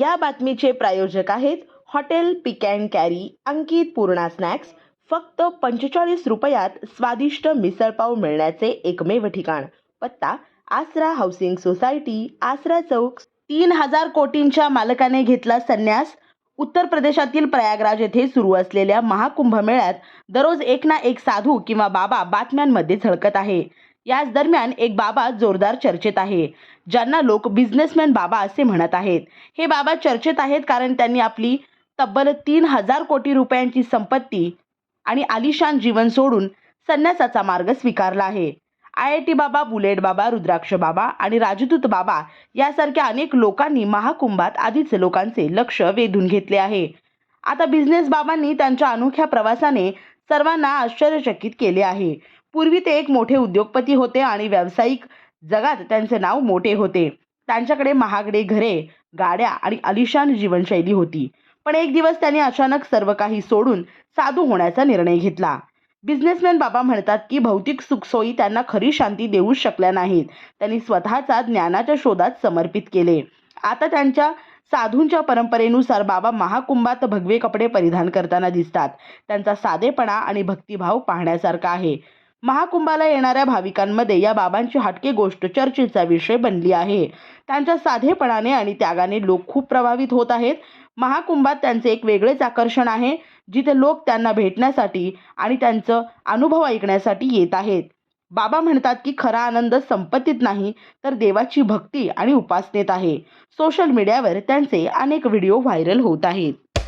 या बातमीचे प्रायोजक आहेत hotel pick and carry Ankit Purna snacks. फक्त पंचेचाळीस रुपयात स्वादिष्ट मिसळपाव मिळण्याचे एकमेव ठिकाण. पत्ता आसरा हाऊसिंग सोसायटी आसरा चौक. तीन हजार कोटींच्या मालकाने घेतला संन्यास. उत्तर प्रदेशातील प्रयागराज येथे सुरू असलेल्या महाकुंभमेळ्यात दररोज एक ना एक साधू किंवा बाबा बातम्यांमध्ये झळकत आहे. याच दरम्यान एक बाबा जोरदार चर्चेत आहे ज्यांना लोक बिझनेसमॅन बाबा असे म्हणत आहेत. हे बाबा चर्चेत आहेत कारण त्यांनी आपली तब्बल तीन हजार कोटी रुपयांची संपत्ती आणि आलिशान जीवन सोडून संन्यासाचा मार्ग स्वीकारला आहे. आय आय टी बाबा बुलेट बाबा रुद्राक्ष बाबा आणि राजदूत बाबा यासारख्या अनेक लोकांनी महाकुंभात आधीच लोकांचे लक्ष वेधून घेतले आहे. आता बिझनेस बाबांनी त्यांच्या अनोख्या प्रवासाने सर्वांना आश्चर्यचकित केले आहे. पूर्वी ते एक मोठे उद्योगपती होते आणि व्यावसायिक जगात त्यांचे नाव मोठे होते. त्यांच्याकडे महागडे घरे गाड्या आणि अलिशान जीवनशैली होती. पण एक दिवस त्यांनी अचानक सर्व काही सोडून साधू होण्याचा निर्णय घेतला. बिझनेसमॅन बाबा म्हणतात की भौतिक सुखसोयी त्यांना खरी शांती देऊ शकल्या नाहीत. त्यांनी स्वतःचा ज्ञानाच्या शोधात समर्पित केले. आता त्यांच्या साधूंच्या परंपरेनुसार बाबा महाकुंभात भगवे कपडे परिधान करताना दिसतात. त्यांचा साधेपणा आणि भक्तिभाव पाहण्यासारखा आहे. महाकुंभाला येणाऱ्या भाविकांमध्ये या बाबांची हटके गोष्ट चर्चेचा विषय बनली आहे. त्यांच्या साधेपणाने आणि त्यागाने लोक खूप प्रभावित होत आहेत. महाकुंभात त्यांचे एक वेगळेच आकर्षण आहे जिथे लोक त्यांना भेटण्यासाठी आणि त्यांचं अनुभव ऐकण्यासाठी येत आहेत. बाबा म्हणतात की खरा आनंद संपत्तीत नाही तर देवाची भक्ती आणि उपासनेत आहे. सोशल मीडियावर त्यांचे अनेक व्हिडिओ व्हायरल होत आहेत.